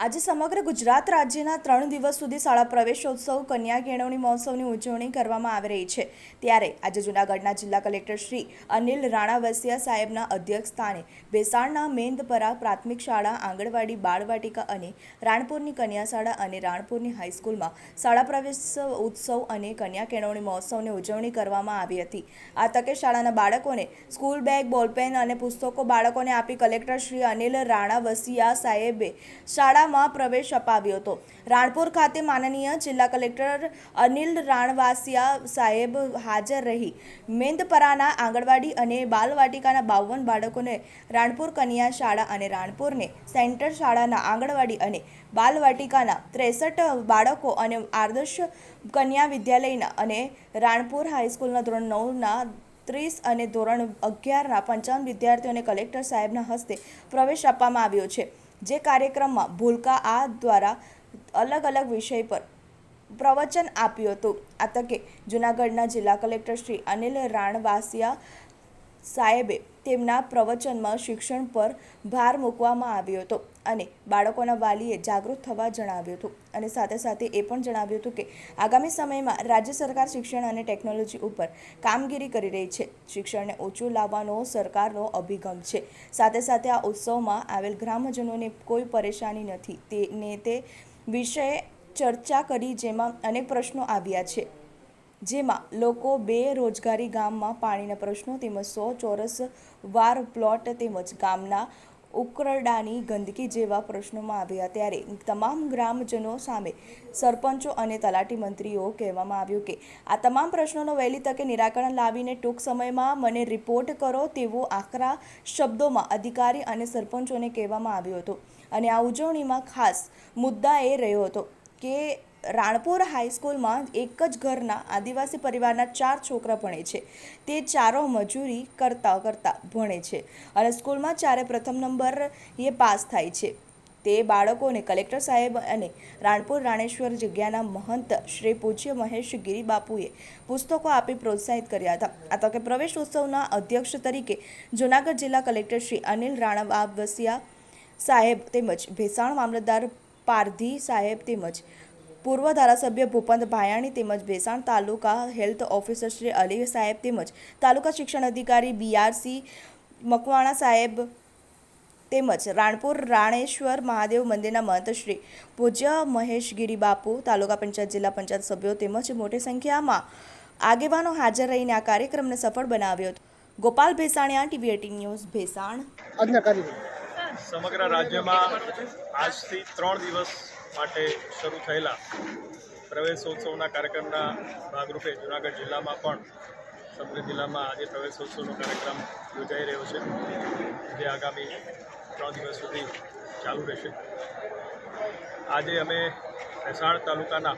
આજે સમગ્ર ગુજરાત રાજ્યના ત્રણ દિવસ સુધી શાળા પ્રવેશોત્સવ કન્યા કેળવણી મહોત્સવની ઉજવણી કરવામાં આવી રહી છે. ત્યારે આજે જૂનાગઢના જિલ્લા કલેક્ટર શ્રી અનિલ રાણાવસિયા સાહેબના અધ્યક્ષ સ્થાને ભેસાણના મેંદપરા પ્રાથમિક શાળા, આંગણવાડી, બાળવાટિકા અને રાણપુરની કન્યા શાળા અને રાણપુરની હાઈસ્કૂલમાં શાળા પ્રવેશ ઉત્સવ અને કન્યા કેળવણી મહોત્સવની ઉજવણી કરવામાં આવી હતી. આ તકે શાળાના બાળકોને સ્કૂલ બેગ, બોલપેન અને પુસ્તકો બાળકોને આપી કલેક્ટર શ્રી અનિલ રાણાવસિયા સાહેબે શાળામાં પ્રવેશ અપાવ્યો હતો. રાણપુર ખાતે માનનીય જિલ્લા કલેક્ટર અનિલ રાણવાસિયા સાહેબ હાજર રહી. મેંદપરાના આંગણવાડી અને બાલવાટિકાના બાવન બાળકોને રાણપુર કન્યા શાળા અને રાણપુરને સેન્ટર શાળાના આંગણવાડી અને બાલવાટિકાના ત્રેસઠ બાળકો અને આદર્શ કન્યા વિદ્યાલયના અને રાણપુર હાઈસ્કૂલના ધોરણ નવના ત્રીસ અને ધોરણ અગિયારના પંચાવન વિદ્યાર્થીઓને કલેક્ટર સાહેબના હસ્તે પ્રવેશ આપવામાં આવ્યો છે. જે કાર્યક્રમમાં ભૂલકા આ દ્વારા અલગ અલગ વિષય પર પ્રવચન આપ્યું હતું. આ તકે જૂનાગઢના જિલ્લા કલેક્ટર શ્રી અનિલ રાણવાસિયા સાહેબે તેમના પ્રવચનમાં શિક્ષણ પર ભાર મૂકવામાં આવ્યો હતો અને બાળકોના વાલીએ જાગૃત થવા જણાવ્યું હતું. અને સાથે સાથે એ પણ જણાવ્યું હતું કે, આગામી સમયમાં રાજ્ય સરકાર શિક્ષણ અને ટેકનોલોજી ઉપર કામગીરી કરી રહી છે. શિક્ષણને ઓછું લાવવાનો સરકારનો અભિગમ છે. સાથે સાથે આ ઉત્સવમાં આવેલ ગ્રામજનોને કોઈ પરેશાની નથી. તેને તે વિષયે ચર્ચા કરી જેમાં અનેક પ્રશ્નો આવ્યા છે. જેમાં લોકો બેરોજગારી ગામમાં પાણીના પ્રશ્નો તેમજ સો ચોરસ વાર પ્લોટ તેમજ ગામના ઉકરડાની ગંદકી જેવા પ્રશ્નોમાં આવ્યા ત્યારે તમામ ગ્રામજનો સામે સરપંચો અને તલાટી મંત્રીઓ કહેવામાં આવ્યું કે, આ તમામ પ્રશ્નોનો વહેલી તકે નિરાકરણ લાવીને ટૂંક સમયમાં મને રિપોર્ટ કરો તેવો આકરા શબ્દોમાં અધિકારી અને સરપંચોને કહેવામાં આવ્યો હતો. અને આ ઉજવણીમાં ખાસ મુદ્દા એ રહ્યો હતો કે રાણપુર હાઈસ્કૂલમાં એક જ ઘરના આદિવાસી પરિવારના ચાર છોકરા ભણે છે. તે ચારો મજૂરી કરતા કરતા ભણે છે અને સ્કૂલમાં ચારે પ્રથમ નંબર એ પાસ થાય છે. તે બાળકોને કલેક્ટર સાહેબ અને રાણપુર રાણેશ્વર જગ્યાના મહંત શ્રી પૂજ્ય મહેશ ગિરી બાપુએ પુસ્તકો આપી પ્રોત્સાહિત કર્યા હતા. આ તકે પ્રવેશ ઉત્સવના અધ્યક્ષ તરીકે જૂનાગઢ જિલ્લા કલેક્ટર શ્રી અનિલ રાણાવાસિયા સાહેબ તેમજ ભેસાણ મામલતદાર પારધી સાહેબ તેમજ પૂર્વ ધારાસભ્ય ભૂપંત ભાયાણી તેમજ ભેસાણ તાલુકા હેલ્થ ઓફિસર શ્રી અલી સાહેબ તેમજ તાલુકા શિક્ષણ અધિકારી બીઆરસી મકવાણા સાહેબ તેમજ રાણપુર રાણેશ્વર મહાદેવ મંદિરના મહંત શ્રી પૂજ્ય મહેશગીરી બાપુ તાલુકા પંચાયત જિલ્લા પંચાયત સભ્યો તેમજ મોટી સંખ્યામાં આગેવાનો હાજર રહીને આ કાર્યક્રમને સફળ બનાવ્યો હતો. Gopal Bhesaniya TV eighteen news Bhesan. સમગ્ર રાજ્યમાં આજથી ત્રણ દિવસ માટે શરૂ થયેલા પ્રવેશોત્સવના કાર્યક્રમના ભાગરૂપે જૂનાગઢ જિલ્લામાં પણ સમગ્ર જિલ્લામાં આજે પ્રવેશોત્સવનો કાર્યક્રમ યોજાઈ રહ્યો છે, જે આગામી ત્રણ દિવસ સુધી ચાલુ રહેશે. આજે અમે મહેસાણ તાલુકાના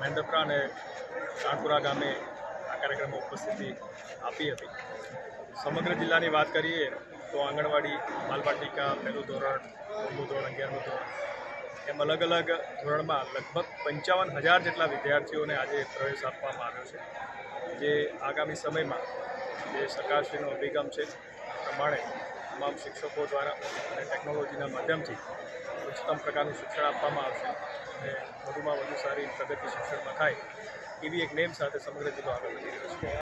મહેન્દ્રપુરા અને રાણપુરા ગામે આ કાર્યક્રમમાં ઉપસ્થિતિ આપી હતી. સમગ્ર જિલ્લાની વાત કરીએ તો આંગણવાડી, બાલવાટિકા પહેલું ધોરણ નવમું ધોરણ, અગિયારમું ધોરણ એમ અલગ અલગ ધોરણમાં લગભગ પંચાવન હજાર જેટલા વિદ્યાર્થીઓને આજે પ્રવેશ આપવામાં આવ્યો છે. જે આગામી સમયમાં જે સરકારશ્રીનો અભિગમ છે પ્રમાણે તમામ શિક્ષકો દ્વારા અને ટેકનોલોજીના માધ્યમથી ઉચ્ચતમ પ્રકારનું શિક્ષણ આપવામાં આવશે અને વધુમાં વધુ સારી પ્રગતિ શિક્ષણમાં થાય એવી એક નેમ સાથે સમગ્ર જિલ્લો આગળ વધી રહ્યો છે.